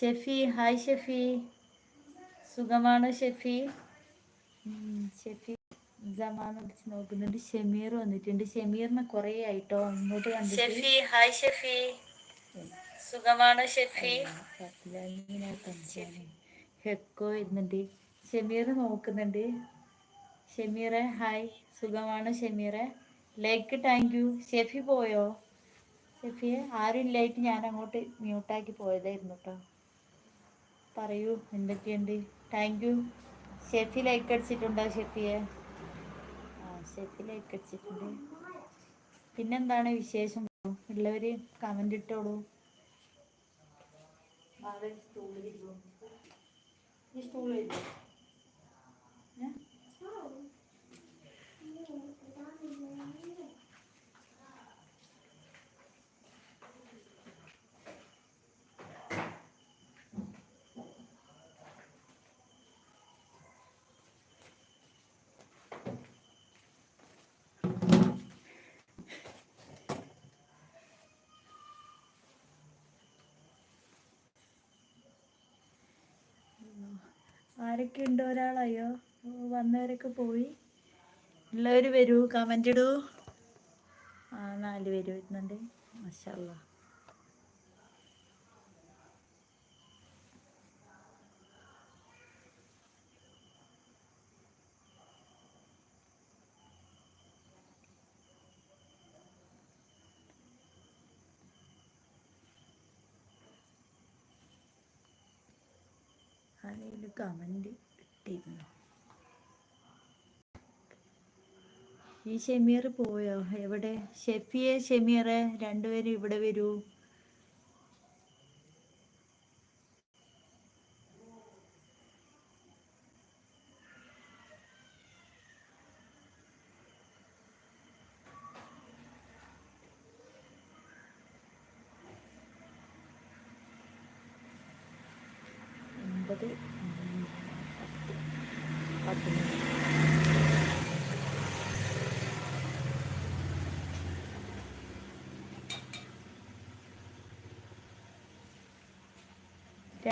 Shefi hi Shefi. സുഖമാണ് ഷെഫി. ഷെഫി ജമാൻ വിളിച്ച് നോക്കുന്നുണ്ട്. ഷമീർ വന്നിട്ടുണ്ട്. ഷമീറിനെ കുറേ ആയിട്ടോ ഇങ്ങോട്ട് വന്നു ഷെഫി ഹായ് ഷെഫി. സുഖമാണ് ഷെഫി? ഹെക്കോ ഇരുന്നുണ്ട് ഷമീർ നോക്കുന്നുണ്ട്. ഷമീറെ ഹായ്. സുഖമാണ് ഷമീറെ? Like thank you. ഷെഫി പോയോ? ഷെഫിയെ ആരും ഇല്ലായിട്ട് ഞാൻ അങ്ങോട്ട് മ്യൂട്ടാക്കി പോയതായിരുന്നു കേട്ടോ പറയൂ എന്തൊക്കെയുണ്ട്? താങ്ക് യു ഷെഫി ലൈക്ക് അടിച്ചിട്ടുണ്ടോ ഷെഫിയെ? ആ ഷെഫി ലൈക്ക് അടിച്ചിട്ടുണ്ട്. പിന്നെന്താണ് വിശേഷം? ഉള്ളവർ കമന്റ് ഇട്ടോളൂ. ഈ സ്റ്റൂൾ വരും ആരൊക്കെ ഉണ്ട് ഒരാളായോ? വന്നവരൊക്കെ പോയി. ഉള്ളവർ വരൂ കമന്റ് ഇടൂ. ആ നാല് പേര് വരുന്നുണ്ട്. മഷാല്ല അതിൽ കമന്റ് ഇട്ടിരുന്നു. ഈ ഷെമീർ പോയോ? എവിടെ? ഷെഫിയെ ഷെമീറെ രണ്ടുപേരും ഇവിടെ വരൂ.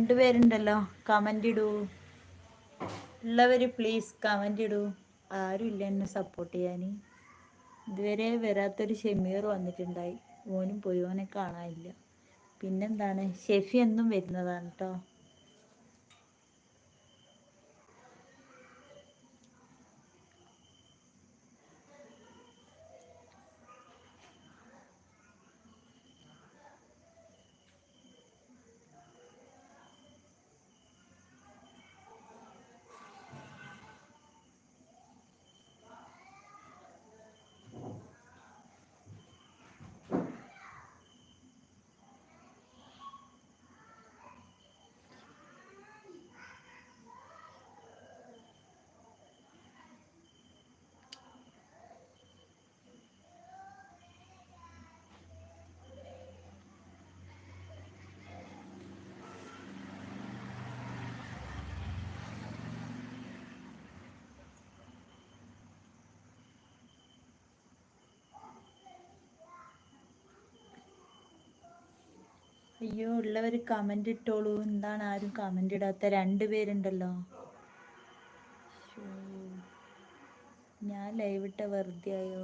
രണ്ടുപേരുണ്ടല്ലോ. കമന്റ് ഇടൂ. ഉള്ളവർ പ്ലീസ് കമന്റ് ഇടൂ. ആരും ഇല്ല എന്നെ സപ്പോർട്ട് ചെയ്യാൻ ഇതുവരെ വരാത്തൊരു ഷെമീർ വന്നിട്ടുണ്ടായി. ഓനും പോയി. ഓനെ കാണാനില്ല. പിന്നെന്താണ്? ഷെഫി എന്നും വരുന്നതാണ് കേട്ടോ അയ്യോ ഉള്ളവർ കമന്റ് ഇട്ടോളൂ. എന്താണ് ആരും കമന്റ് ഇടാത്ത? രണ്ട് പേരുണ്ടല്ലോ. ഞാൻ ലൈവ് ഇട്ട വെറുതെ ആയോ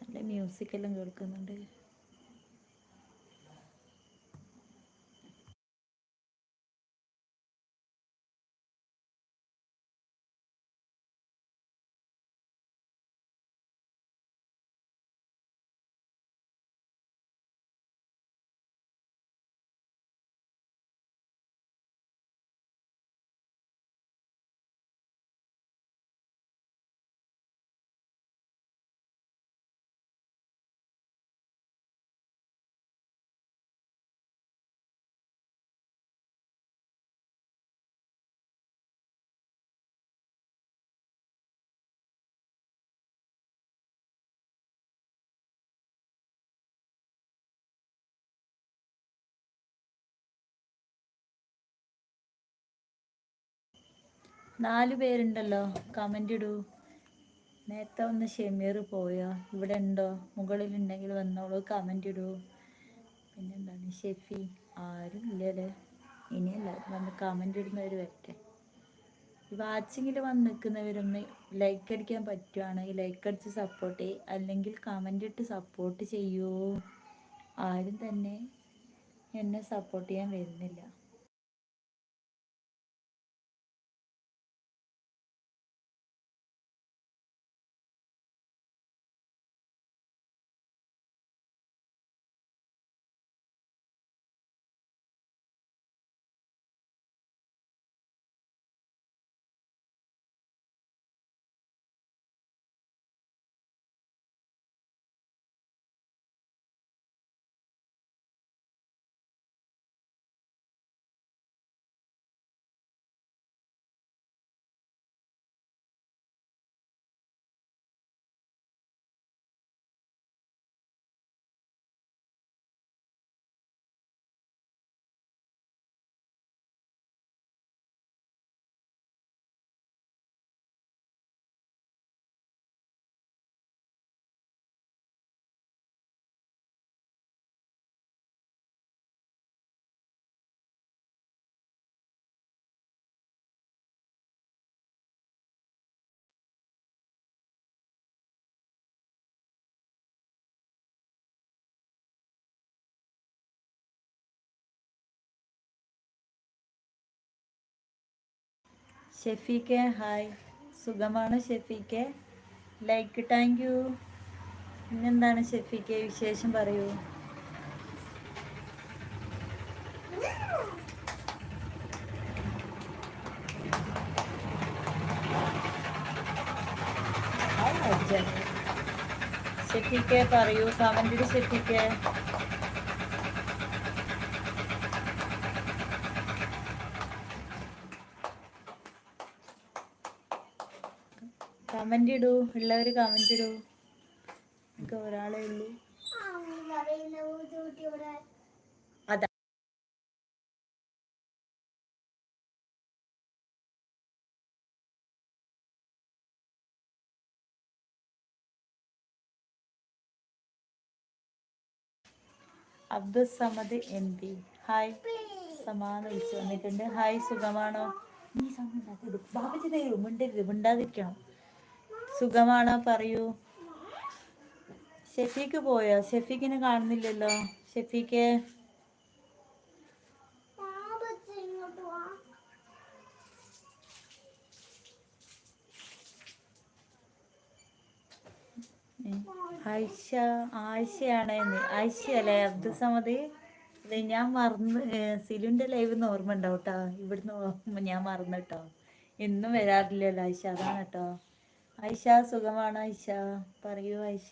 നല്ല മ്യൂസിക് എല്ലാം കേൾക്കുന്നുണ്ട്. നാല് പേരുണ്ടല്ലോ. കമന്റ് ഇടൂ. നേരത്തെ ഒന്ന് ഷെമീർ പോയോ? ഇവിടെ ഉണ്ടോ? മുകളിലുണ്ടെങ്കിൽ വന്നോളൂ. കമന്റ് ഇടൂ. പിന്നെന്താണ്? ഷെഫി. ആരും ഇല്ലല്ലേ? ഇനിയല്ല വന്ന് കമന്റ് ഇടുന്നവർ വരട്ടെ. വാച്ചിങ്ങിൽ വന്ന് നിൽക്കുന്നവരൊന്ന് ലൈക്ക് അടിക്കാൻ പറ്റുവാണെങ്കിൽ ലൈക്ക് അടിച്ച് സപ്പോർട്ട് ചെയ്യും. അല്ലെങ്കിൽ കമന്റ് ഇട്ട് സപ്പോർട്ട് ചെയ്യൂ. ആരും തന്നെ എന്നെ സപ്പോർട്ട് ചെയ്യാൻ വരുന്നില്ല. ഷെഫീക്കെ ഹായ്. സുഖമാണ് ഷെഫീക്കെ ലൈക്ക് താങ്ക് യു. പിന്നെന്താണ് ഷെഫീക്കെ വിശേഷം പറയൂ. ഷെഫീക്കെ പറയൂ. കമന്റിൽ ഷെഫീക്കെ കമന്റ് ഇടൂ ഉള്ളവർ കമന്റ് ഇടൂ. എനിക്ക് ഒരാളേ ഉള്ളൂ. അതാ. Samad M P. ഹായ്. സമാന വിളിച്ചു വന്നിട്ടുണ്ട്. ഹായ് സുഖമാണോ? നീ സമയം ബാബജി തരൂ മിണ്ടരുത് മിണ്ടാതിരിക്കണം. സുഖമാണോ പറയൂ. ഷെഫീക്ക് പോയോ? ഷെഫീക്കിനെ കാണുന്നില്ലല്ലോ. ഷെഫീക്ക്. ആയിഷ ആയിഷയാണ് ആയിഷയല്ലേ? അബ്ദുൽ സമദ് ഞാൻ മറന്ന് സിലുന്റെ ലൈവ് ഓർമ്മ ഉണ്ടാവും കേട്ടോ ഇവിടുന്ന് ഞാൻ മറന്നു കേട്ടോ എന്നും വരാറില്ലല്ലോ ആയിഷ. അതാണ് കേട്ടോ ഐഷ സുഖമാണ് ഐഷ പറയൂ ഐഷ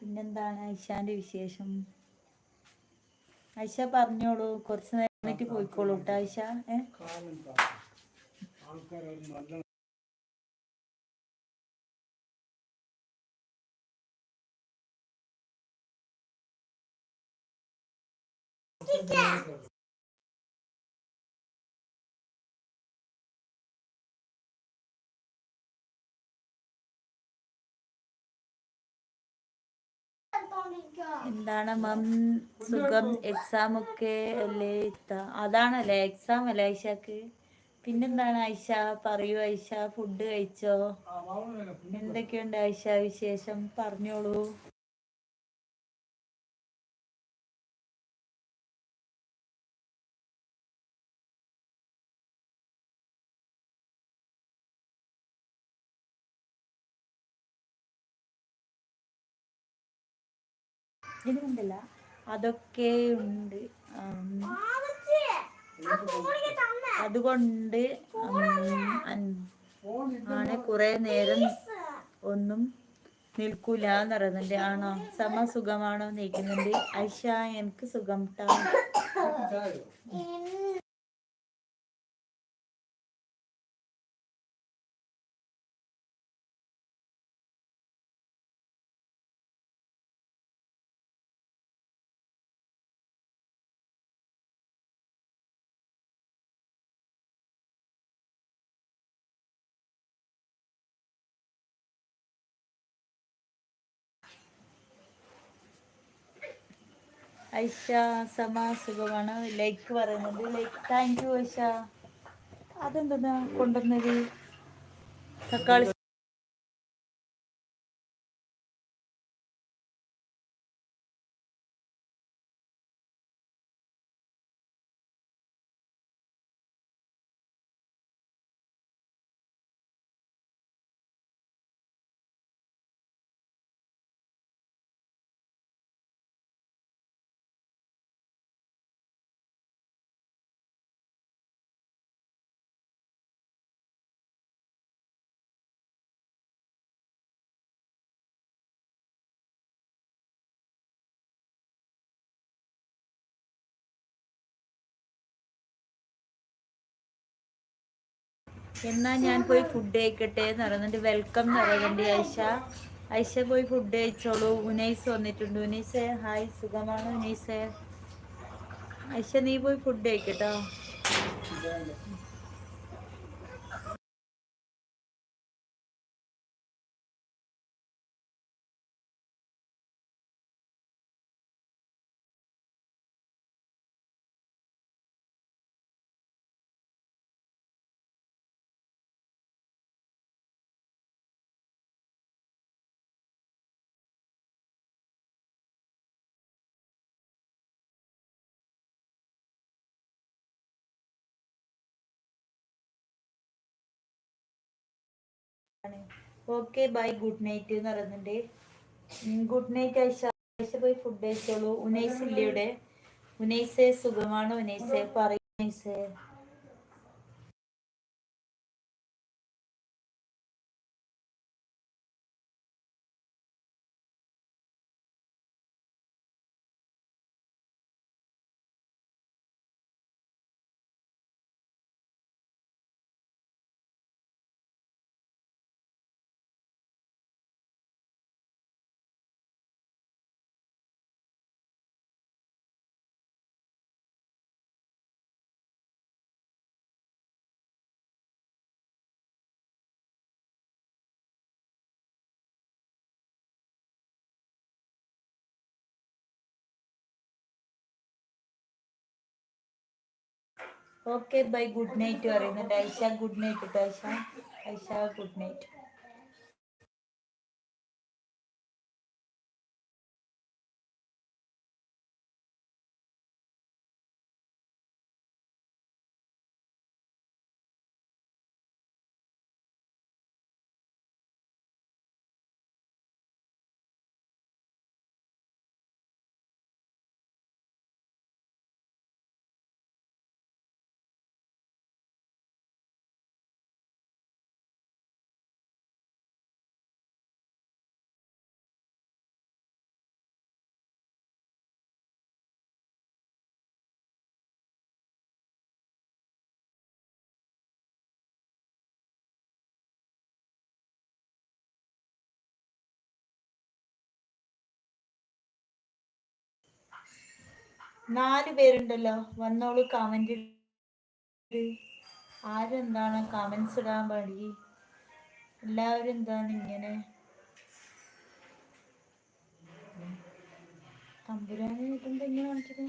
പിന്നെന്താണ് ഐഷാന്റെ വിശേഷം? ഐഷ പറഞ്ഞോളൂ. കുറച്ച് നേരം പോയിക്കോളൂ കേട്ടോ ഐഷ ഏ? എന്താണ് മം? സുഖം? എക്സാം ഒക്കെ അല്ലേ? അതാണല്ലേ എക്സാം അല്ലേ ഐഷക്ക്? പിന്നെന്താണ് ഐഷ? പറയൂ ഐഷ ഫുഡ് കഴിച്ചോ? എന്തൊക്കെയുണ്ട് ഐഷ വിശേഷം? പറഞ്ഞോളൂ. ഇതിനുണ്ടല്ല അതൊക്കെ ഉണ്ട്. അതുകൊണ്ട് ആണ് കുറെ നേരം ഒന്നും നിൽക്കൂല എന്ന് പറയുന്നുണ്ട്. ആണോ? സമ സുഖമാണോ നീക്കുന്നുണ്ട് ഐഷ എനിക്ക് സുഖം ട്ടാ. ഐഷ സമ സുഖമാണ് ലൈക്ക് പറയുന്നത്. Like thank you Aisha. അതെന്താ കൊണ്ടുവന്നത്? തക്കാളി എന്നാ ഞാൻ പോയി ഫുഡ് കഴിക്കട്ടെ എന്ന് പറയുന്നുണ്ട്. വെൽക്കം എന്ന് പറയുന്നുണ്ട് ഐഷ. ഐഷ പോയി ഫുഡ് കഴിച്ചോളൂ. ഉനൈസ് വന്നിട്ടുണ്ട്. ഉനൈസ് ഹായ് സുഖമാണ് ഉനൈസ്? ഐഷ നീ പോയി ഫുഡ് കഴിക്കട്ടോ. ഓക്കെ ബൈ ഗുഡ് നൈറ്റ് എന്ന് പറയുന്നുണ്ട്. Good night Aisha. ഐഷ പോയി ഫുഡ് കഴിച്ചോളൂ. ഉനൈസ് ഇല്ല ഇവിടെ? ഉനൈസെ സുഖമാണ്? ഉനൈസേ പറയൂ ഓക്കെ ബൈ ഗുഡ് നൈറ്റ് പറയുന്നുണ്ട്. ഐഷ ഗുഡ് നൈറ്റ് കേട്ടോ ഐഷ. ഐഷ ഗുഡ് നൈറ്റ് നാല് പേരുണ്ടല്ലോ. വന്നോളൂ കമന്റ് ആരെന്താണ് കമന്റ്സ് ഇടാൻ പാടി? എല്ലാവരും എന്താണ് ഇങ്ങനെ? തമ്പുരാനെ ഇതെന്താ ഇങ്ങനെ കാണിച്ചത്